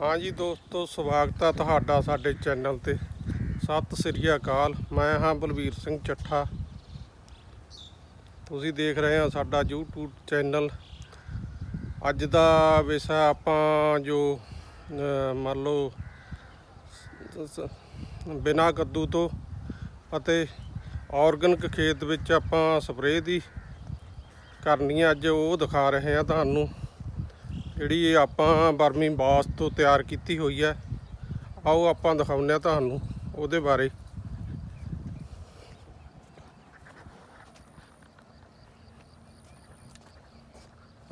ਹਾਂਜੀ ਦੋਸਤੋ, ਸਵਾਗਤ ਆ ਤੁਹਾਡਾ ਸਾਡੇ ਚੈਨਲ ਤੇ। ਸਤਿ ਸ੍ਰੀ ਅਕਾਲ, ਮੈਂ ਹਾਂ ਬਲਵੀਰ ਸਿੰਘ ਚੱਠਾ। ਤੁਸੀਂ ਦੇਖ ਰਹੇ ਹੋ ਸਾਡਾ YouTube ਚੈਨਲ। ਅੱਜ ਦਾ ਵਿਸ਼ਾ ਆਪਾਂ ਜੋ ਮੰਨ ਲਓ, ਸ- ਬਿਨਾਂ ਕੱਦੂ ਤੋਂ ਅਤੇ ਆਰਗੈਨਿਕ ਖੇਤ ਵਿੱਚ ਆਪਾਂ ਸਪਰੇਅ ਦੀ ਕਰਨੀ ਹੈ ਅੱਜ ਉਹ ਦਿਖਾ ਰਹੇ ਹਾਂ ਤੁਹਾਨੂੰ। ਜਿਹੜੀ ਇਹ ਆਪਾਂ ਬਰਮੀ ਬਾਸ ਤੋਂ ਤਿਆਰ ਕੀਤੀ ਹੋਈ ਹੈ, ਆਓ ਆਪਾਂ ਦਿਖਾਉਂਦੇ ਹਾਂ ਤੁਹਾਨੂੰ ਉਹਦੇ ਬਾਰੇ।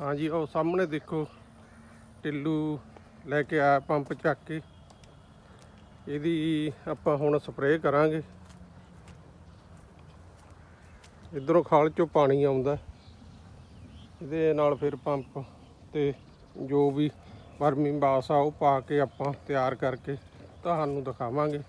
ਹਾਂਜੀ ਉਹ ਸਾਹਮਣੇ ਦੇਖੋ ਟਿੱਲੂ ਲੈ ਕੇ ਆਇਆ ਪੰਪ ਚੱਕ ਕੇ। ਇਹਦੀ ਆਪਾਂ ਹੁਣ ਸਪਰੇਅ ਕਰਾਂਗੇ। ਇਧਰੋਂ ਖਾਲ ਚੋਂ ਪਾਣੀ ਆਉਂਦਾ। ਇਹਦੇ ਨਾਲ ਫਿਰ ਪੰਪ ਤੇ ਜੋ ਵੀ ਵਰਮੀ ਬਾਸ ਆ, ਉਹ ਪਾ ਕੇ ਆਪਾਂ ਤਿਆਰ ਕਰਕੇ ਤੁਹਾਨੂੰ ਦਿਖਾਵਾਂਗੇ।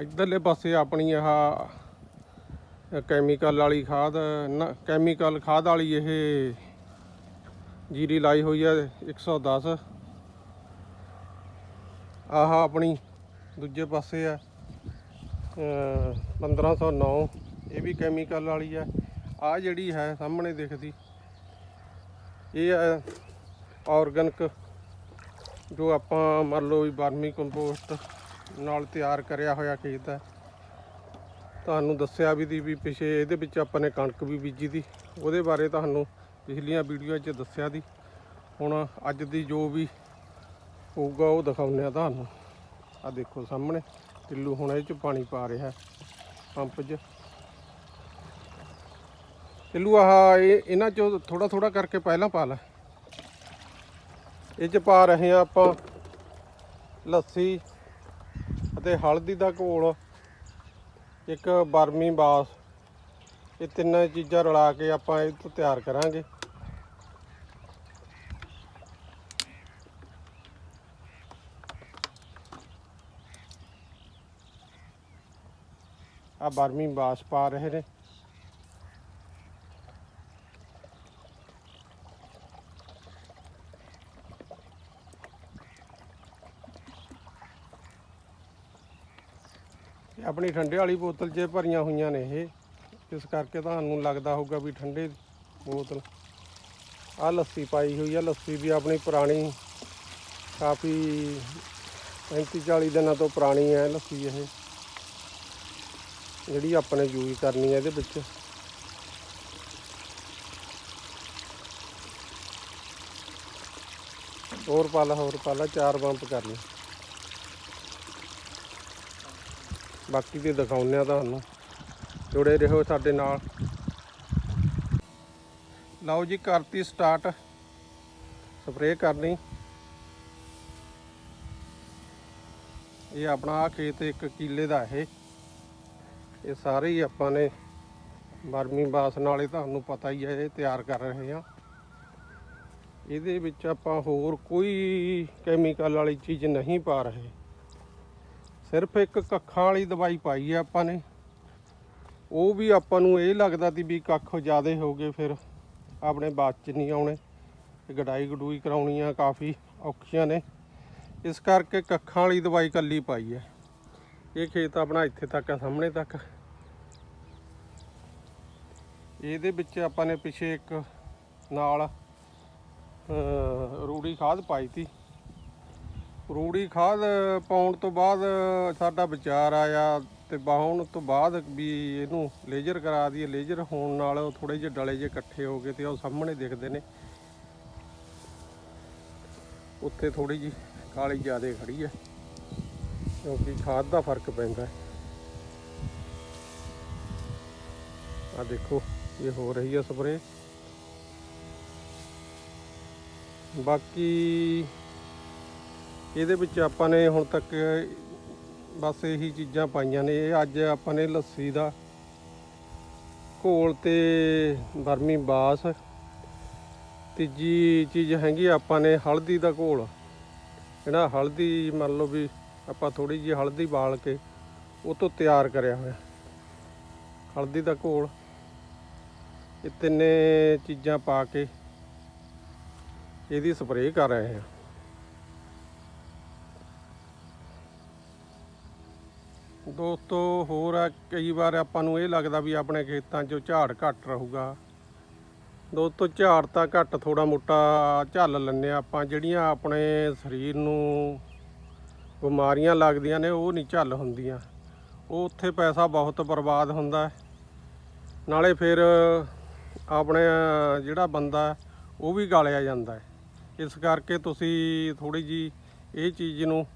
ਇਧਰਲੇ ਪਾਸੇ ਆਪਣੀ ਆਹ ਕੈਮੀਕਲ ਵਾਲੀ ਖਾਦ, ਨਾ ਕੈਮੀਕਲ ਖਾਦ ਵਾਲੀ ਇਹ ਜੀਰੀ ਲਾਈ ਹੋਈ ਹੈ 110 ਆਹ ਆਪਣੀ ਦੂਜੇ ਪਾਸੇ ਆ, ਅਹ 1509 ਇਹ ਵੀ ਕੈਮੀਕਲ ਵਾਲੀ ਹੈ ਆ ਜਿਹੜੀ ਹੈ, ਸਾਹਮਣੇ ਦਿਖਦੀ। ਇਹ ਹੈ ਆਰਗੈਨਿਕ ਜੋ ਆਪਾਂ ਮੰਨ ਲਓ ਵੀ ਬਰਮੀ ਕੰਪੋਸਟ ਨਾਲ ਤਿਆਰ ਕਰਿਆ ਹੋਇਆ ਖੇਤ ਹੈ। ਤੁਹਾਨੂੰ ਦੱਸਿਆ ਵੀ ਦੀ ਵੀ ਪਿਛੇ ਇਹਦੇ ਵਿੱਚ ਆਪਾਂ ਨੇ ਕਣਕ ਵੀ ਬੀਜੀ ਦੀ। ਉਹਦੇ ਬਾਰੇ ਤੁਹਾਨੂੰ ਪਿਛਲੀਆਂ ਵੀਡੀਓ 'ਚ ਦੱਸਿਆ ਦੀ। ਹੁਣ ਅੱਜ ਦੀ ਜੋ ਵੀ ਹੋਊਗਾ, ਉਹ ਦਿਖਾਉਂਦੇ ਆ ਤੁਹਾਨੂੰ। ਆ ਦੇਖੋ ਸਾਹਮਣੇ। ਟਿੱਲੂ ਹੁਣ ਇਹ 'ਚ ਪਾਣੀ ਪਾ ਰਿਹਾ ਪੰਪ 'ਚ। ਟਿੱਲੂ ਆਹ ਇਹ ਇਹਨਾਂ 'ਚੋਂ ਥੋੜਾ ਥੋੜਾ ਕਰਕੇ ਪਹਿਲਾਂ ਪਾ ਲੈ। ਇਹ 'ਚ ਪਾ ਰਹੇ ਆ ਆਪਾਂ ਲੱਸੀ ਅਤੇ ਹਲਦੀ ਦਾ ਘੋਲ, ਇੱਕ ਬਰਮੀ ਬਾਸ। ਇਹ ਤਿੰਨਾਂ ਚੀਜ਼ਾਂ ਰਲਾ ਕੇ ਆਪਾਂ ਇਹ ਤੋਂ ਤਿਆਰ ਕਰਾਂਗੇ। ਆ ਬਰਮੀ ਬਾਸ ਪਾ ਰਹੇ ਨੇ। ਇਹ ਆਪਣੀ ਠੰਡੇ ਵਾਲੀ ਬੋਤਲ 'ਚ ਭਰੀਆਂ ਹੋਈਆਂ ਨੇ ਇਹ। ਇਸ ਕਰਕੇ ਤੁਹਾਨੂੰ ਲੱਗਦਾ ਹੋਊਗਾ ਵੀ ਠੰਡੇ ਬੋਤਲ। ਆ ਲੱਸੀ ਪਾਈ ਹੋਈ ਆ। ਲੱਸੀ ਵੀ ਆਪਣੀ ਪੁਰਾਣੀ, ਕਾਫੀ 35 40 ਦਿਨਾਂ ਤੋਂ ਪੁਰਾਣੀ ਹੈ ਲੱਸੀ ਇਹ। ਜਿਹੜੀ ਆਪਣੇ ਯੂਜ਼ ਕਰਨੀ ਹੈ ਇਹਦੇ ਵਿੱਚ। ਹੋਰ ਪਾਲਾ ਹੋਰ ਪਾਲਾ, ਚਾਰ ਬੰਪ ਕਰ ਲਈ ਬਾਕੀ ਵੀ ਦਿਖਾਉਂਦੇ ਆ ਤੁਹਾਨੂੰ। ਜੁੜੇ ਰਹੋ ਸਾਡੇ ਨਾਲ। ਲਓ ਜੀ, ਕਰਤੀ ਸਟਾਰਟ ਸਪਰੇਅ ਕਰਨੀ। ਇਹ ਆਪਣਾ ਆ ਖੇਤ ਇੱਕ ਕਿੱਲੇ ਦਾ ਇਹ। ਇਹ ਸਾਰੇ ਹੀ ਆਪਾਂ ਨੇ ਬਰਮੀ ਬਾਸ ਨਾਲੇ ਤੁਹਾਨੂੰ ਪਤਾ ਹੀ ਹੈ, ਇਹ ਤਿਆਰ ਕਰ ਰਹੇ ਆ ਇਹਦੇ ਵਿੱਚ ਆਪਾਂ ਹੋਰ ਕੋਈ ਕੈਮੀਕਲ ਵਾਲੀ ਚੀਜ਼ ਨਹੀਂ ਪਾ ਰਹੇ। ਸਿਰਫ ਇੱਕ ਕੱਖਾਂ ਵਾਲੀ ਦਵਾਈ ਪਾਈ ਹੈ ਆਪਾਂ ਨੇ। ਉਹ ਵੀ ਆਪਾਂ ਨੂੰ ਇਹ ਲੱਗਦਾ ਸੀ ਵੀ ਕੱਖ ਜ਼ਿਆਦੇ ਹੋ ਗਏ, ਫਿਰ ਆਪਣੇ ਬਾਅਦ ਚ ਨਹੀਂ ਆਉਣੇ। ਗਡਾਈ ਗਡੂਈ ਕਰਾਉਣੀ ਆ, ਕਾਫੀ ਔਖੀਆਂ ਨੇ। ਇਸ ਕਰਕੇ ਕੱਖਾਂ ਵਾਲੀ ਦਵਾਈ ਕੱਲੀ ਪਾਈ ਹੈ ਇਹ ਖੇਤ ਆਪਣਾ ਇੱਥੇ ਤੱਕ ਆ, ਸਾਹਮਣੇ ਤੱਕ। ਇਹਦੇ ਵਿੱਚ ਆਪਾਂ ਨੇ ਪਿੱਛੇ ਇੱਕ ਨਾਲ ਰੂੜੀ ਖਾਦ ਪਾਈ ਤੀ ਰੂੜੀ ਖਾਦ ਪਾਉਣ ਤੋਂ ਬਾਅਦ ਸਾਡਾ ਵਿਚਾਰ ਆਇਆ ਤੇ ਬਾਹਣ ਤੋਂ ਬਾਅਦ ਵੀ ਇਹਨੂੰ ਲੇਜ਼ਰ ਕਰਾ ਦਈਏ। ਲੇਜ਼ਰ ਹੋਣ ਨਾਲ ਥੋੜੇ ਜਿਹੇ ਡਲੇ ਜੇ ਇਕੱਠੇ ਹੋ ਗਏ ਤੇ ਉਹ ਸਾਹਮਣੇ ਦਿਖਦੇ ਨੇ। ਉੱਥੇ ਥੋੜੀ ਜੀ ਕਾਲੀ ਜ਼ਿਆਦੇ ਖੜੀ ਹੈ, ਕਿਉਂਕਿ ਖਾਦ ਦਾ ਫ਼ਰਕ ਪੈਂਦਾ ਹੈ। ਆ ਦੇਖੋ, ਇਹ ਹੋ ਰਹੀ ਹੈ ਸਪਰੇ ਬਾਕੀ ਇਹਦੇ ਵਿੱਚ ਆਪਾਂ ਨੇ ਹੁਣ ਤੱਕ ਬਸ ਇਹੀ ਚੀਜ਼ਾਂ ਪਾਈਆਂ ਨੇ। ਇਹ ਅੱਜ ਆਪਾਂ ਨੇ ਲੱਸੀ ਦਾ ਘੋਲ ਤੇ ਬਰਮੀ ਬਾਸ। ਤੀਜੀ ਚੀਜ਼ ਹੈਗੀ ਆਪਾਂ ਨੇ ਹਲਦੀ ਦਾ ਘੋਲ। ਜਿਹੜਾ ਹਲਦੀ ਮੰਨ ਲਓ ਵੀ ਆਪਾਂ ਥੋੜੀ ਜਿਹੀ ਹਲਦੀ ਬਾਲ ਕੇ ਉਹ ਤੋਂ ਤਿਆਰ ਕਰਿਆ ਹੋਇਆ। ਹਲਦੀ ਦਾ ਘੋਲ। ਇਹ ਤਿੰਨੇ ਚੀਜ਼ਾਂ ਪਾ ਕੇ ਇਹਦੀ ਸਪਰੇਅ ਕਰ ਰਹੇ ਹਾਂ। ਦੋਸਤੋ, ਹੋਰ ਆ, ਕਈ ਵਾਰ ਆਪਾਂ ਨੂੰ ਇਹ ਲੱਗਦਾ ਵੀ ਆਪਣੇ ਖੇਤਾਂ 'ਚ ਝਾੜ ਘੱਟ ਰਹੂਗਾ। ਦੋਸਤੋ, ਝਾੜ ਤਾਂ ਘੱਟ ਥੋੜਾ ਮੋਟਾ ਝੱਲ ਲੈਂਦੇ ਹਾਂ ਆਪਾਂ। ਜਿਹੜੀਆਂ ਆਪਣੇ ਸਰੀਰ ਨੂੰ ਬਿਮਾਰੀਆਂ ਲੱਗਦੀਆਂ ਨੇ, ਉਹ ਨਹੀਂ ਝੱਲ ਹੁੰਦੀਆਂ। ਉਹ ਉੱਥੇ ਪੈਸਾ ਬਹੁਤ ਬਰਬਾਦ ਹੁੰਦਾ ਨਾਲੇ ਫਿਰ ਆਪਣੇ, ਜਿਹੜਾ ਬੰਦਾ ਉਹ ਵੀ ਗਾਲਿਆ ਜਾਂਦਾ ਇਸ ਕਰਕੇ ਤੁਸੀਂ ਥੋੜੀ ਜੀ ਇਹ ਚੀਜ਼ ਨੂੰ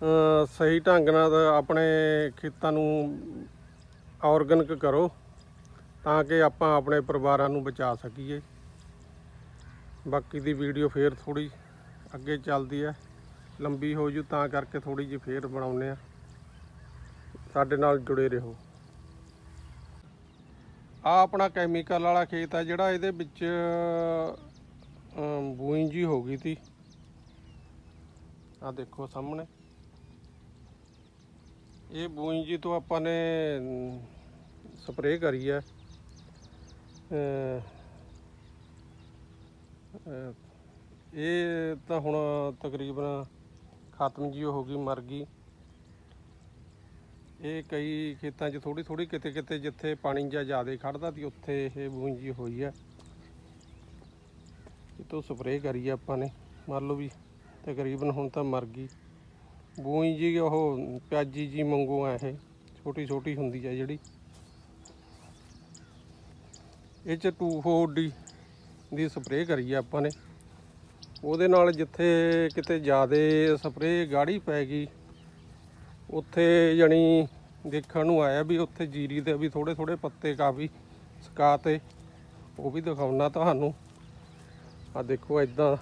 ਸਹੀ ਢੰਗ ਨਾਲ ਆਪਣੇ ਖੇਤਾਂ ਨੂੰ ਆਰਗੈਨਿਕ ਕਰੋ ਤਾਂ ਕਿ ਆਪਾਂ ਆਪਣੇ ਪਰਿਵਾਰਾਂ ਨੂੰ ਬਚਾ ਸਕੀਏ। ਬਾਕੀ ਦੀ ਵੀਡੀਓ ਫੇਰ ਥੋੜੀ ਅੱਗੇ ਚੱਲਦੀ ਹੈ। ਲੰਬੀ ਹੋ ਜੂ ਤਾਂ ਕਰਕੇ ਥੋੜੀ ਜਿਹੀ ਫੇਰ ਬਣਾਉਨੇ ਆ ਸਾਡੇ ਨਾਲ ਜੁੜੇ ਰਹੋ। ਆ ਆਪਣਾ ਕੈਮੀਕਲ ਵਾਲਾ ਖੇਤ ਹੈ ਜਿਹੜਾ ਇਹਦੇ ਵਿੱਚ ਅਮ, ਜੀ ਹੋ ਗਈ ਸੀ ਆ ਦੇਖੋ ਸਾਹਮਣੇ। ਇਹ ਬੂਈ ਜੀ ਤੋਂ ਆਪਾਂ ਨੇ ਸਪਰੇਅ ਕਰੀ ਹੈ ਇਹ ਤਾਂ ਹੁਣ ਤਕਰੀਬਨ ਖਤਮ ਜੀ ਹੋ ਗਈ, ਮਰ ਗਈ। ਇਹ ਕਈ ਖੇਤਾਂ 'ਚ ਥੋੜੀ ਥੋੜੀ ਕਿਤੇ ਕਿਤੇ ਜਿੱਥੇ ਪਾਣੀ ਜਾਂ ਜ਼ਿਆਦਾ ਖੜਦਾ ਸੀ, ਉੱਥੇ ਇਹ ਬੂੰਜੀ ਹੋਈ ਹੈ ਇਹ ਤੋਂ ਸਪਰੇਅ ਕਰੀ ਆ ਆਪਾਂ ਨੇ। ਮੰਨ ਲਓ ਵੀ ਤਕਰੀਬਨ ਹੁਣ ਤਾਂ ਮਰ ਗਈ। ਬੂੰਜੀ ਜੀ ਉਹ ਪਿਆਜੀ ਜੀ ਮੰਗੋ ਆ ਇਹ ਛੋਟੀ ਛੋਟੀ ਹੁੰਦੀ ਆ ਜਿਹੜੀ। ਇਹ ਚ 2,4-D ਦੀ ਸਪਰੇਅ ਕਰੀ ਆ ਆਪਾਂ ਨੇ। ਉਹਦੇ ਨਾਲ ਜਿੱਥੇ ਕਿਤੇ ਜ਼ਿਆਦਾ ਸਪਰੇਅ ਗਾੜੀ ਪੈ ਗਈ ਉੱਥੇ ਜਣੀ ਦੇਖਣ ਨੂੰ ਆਇਆ ਵੀ ਉੱਥੇ ਜੀਰੀ ਦੇ ਵੀ ਥੋੜੇ ਥੋੜੇ ਪੱਤੇ ਕਾਫੀ ਸਕਾ 'ਤੇ ਉਹ ਵੀ ਦਿਖਾਉਣਾ ਤੁਹਾਨੂੰ। ਆ ਦੇਖੋ ਇਦਾਂ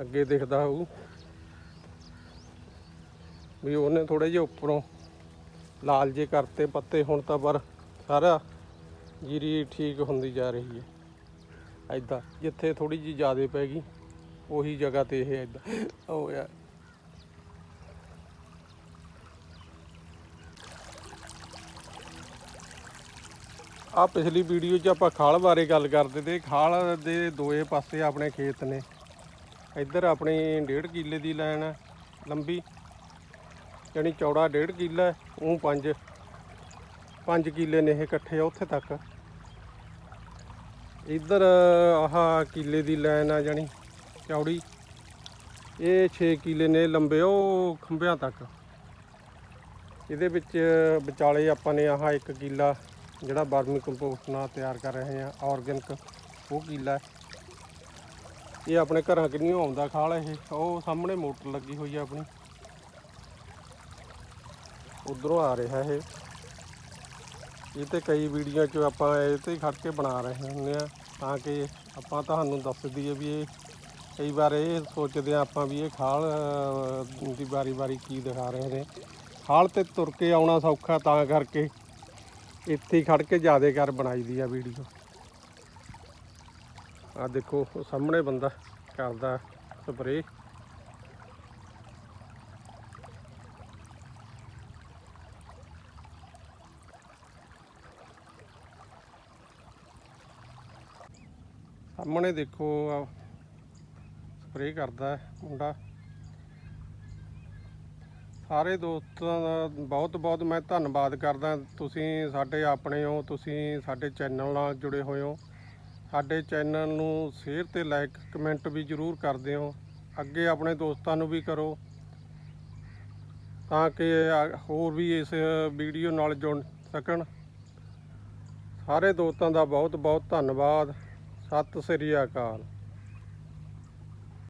ਅੱਗੇ ਦਿਖਦਾ ਹੋਊ। ਵੀ ਉਹਨੇ ਥੋੜੇ ਜਿਹਾ ਉੱਪਰੋਂ ਲਾਲ ਜੇ ਕਰਤੇ ਪੱਤੇ ਹੁਣ ਤਾਂ ਪਰ ਸਾਰਾ ਜੀਰੀ ਠੀਕ ਹੁੰਦੀ ਜਾ ਰਹੀ ਹੈ। ਐਦਾਂ ਜਿੱਥੇ ਥੋੜੀ ਜੀ ਜ਼ਿਆਦਾ ਪੈ ਗਈ, ਉਹੀ ਜਗ੍ਹਾ ਤੇ ਇਹ ਐਦਾਂ ਉਹ ਯਾਰ ਆ ਪਿਛਲੀ ਵੀਡੀਓ 'ਚ ਆਪਾਂ ਖਾਲ ਬਾਰੇ ਗੱਲ ਕਰਦੇ ਤੇ ਖਾਲ ਦੇ ਦੋਏ ਪਾਸੇ ਆਪਣੇ ਖੇਤ ਨੇ। ਇੱਧਰ ਆਪਣੀ 1.5 ਕਿੱਲੇ ਦੀ ਲਾਈਨ ਹੈ ਲੰਬੀ। ਯਾਨੀ ਚੌੜਾ 1.5 ਕਿੱਲਾ ਉਹ 5 5 ਕਿੱਲੇ ਨੇ ਇਹ ਇਕੱਠੇ ਆ ਉੱਥੇ ਤੱਕ। ਇੱਧਰ ਆਹ ਕਿੱਲੇ ਦੀ ਲਾਈਨ ਆ ਜਾਣੀ ਚੌੜੀ। ਇਹ 6 ਕਿੱਲੇ ਨੇ ਲੰਬੇ, ਉਹ ਖੰਭਿਆਂ ਤੱਕ। ਇਹਦੇ ਵਿੱਚ ਵਿਚਾਲੇ ਆਪਾਂ ਨੇ ਆਹ ਇੱਕ ਕਿੱਲਾ, ਜਿਹੜਾ ਬਰਮੀ ਕੰਪੋਸਟ ਨਾਲ ਤਿਆਰ ਕਰ ਰਹੇ ਆ ਆਰਗੈਨਿਕ ਉਹ ਕਿੱਲਾ ਇਹ ਆਪਣੇ ਘਰਾਂ ਕਿੰਨੀਆਂ ਆਉਂਦਾ ਖਾਲ ਇਹ, ਉਹ ਸਾਹਮਣੇ ਮੋਟਰ ਲੱਗੀ ਹੋਈ ਆ ਆਪਣੀ। ਉਧਰੋਂ ਆ ਰਿਹਾ ਇਹ। ਇਹ ਤੇ ਕਈ ਵੀਡੀਓ 'ਚ ਆਪਾਂ ਇਹ ਤੇ ਹੀ ਖੜ ਕੇ ਬਣਾ ਰਹੇ ਹੁੰਦੇ ਆ ਤਾਂ ਕਿ ਆਪਾਂ ਤੁਹਾਨੂੰ ਦੱਸ ਦਈਏ ਵੀ ਇਹ ਕਈ ਵਾਰ ਇਹ ਸੋਚਦੇ ਆ ਆਪਾਂ ਵੀ ਇਹ ਖਾਲ ਦੀ ਵਾਰੀ-ਵਾਰੀ ਕੀ ਦਿਖਾ ਰਹੇ ਨੇ। ਖਾਲ ਤੇ ਤੁਰ ਕੇ ਆਉਣਾ ਸੌਖਾ ਤਾਂ ਕਰਕੇ ਇੱਥੇ ਹੀ ਖੜ ਕੇ ਜਿਆਦੇ ਕਰ ਬਣਾਈ ਦੀ ਆ ਵੀਡੀਓ। ਆ ਦੇਖੋ ਸਾਹਮਣੇ ਬੰਦਾ ਕਰਦਾ ਸਪਰੇਅ। ਸਾਹਮਣੇ ਦੇਖੋ ਸਪਰੇ ਕਰਦਾ ਮੁੰਡਾ। ਸਾਰੇ ਦੋਸਤਾਂ ਦਾ ਬਹੁਤ ਬਹੁਤ ਮੈਂ ਧੰਨਵਾਦ ਕਰਦਾ। ਤੁਸੀਂ ਸਾਡੇ ਆਪਣੇ ਹੋ, ਤੁਸੀਂ ਸਾਡੇ ਚੈਨਲ ਨਾਲ ਜੁੜੇ ਹੋਏ ਹੋ। ਸਾਡੇ ਚੈਨਲ ਨੂੰ ਸ਼ੇਅਰ ਤੇ ਲਾਈਕ ਕਮੈਂਟ ਵੀ ਜਰੂਰ ਕਰਦੇ ਹੋ। ਅੱਗੇ ਆਪਣੇ ਦੋਸਤਾਂ ਨੂੰ ਵੀ ਕਰੋ, ਤਾਂ ਕਿ ਹੋਰ ਵੀ ਇਸ ਵੀਡੀਓ ਨਾਲ ਜੁੜ ਸਕਣ। ਸਾਰੇ ਦੋਸਤਾਂ ਦਾ ਬਹੁਤ ਬਹੁਤ ਧੰਨਵਾਦ। ਸਤਿ ਸ੍ਰੀ ਅਕਾਲ।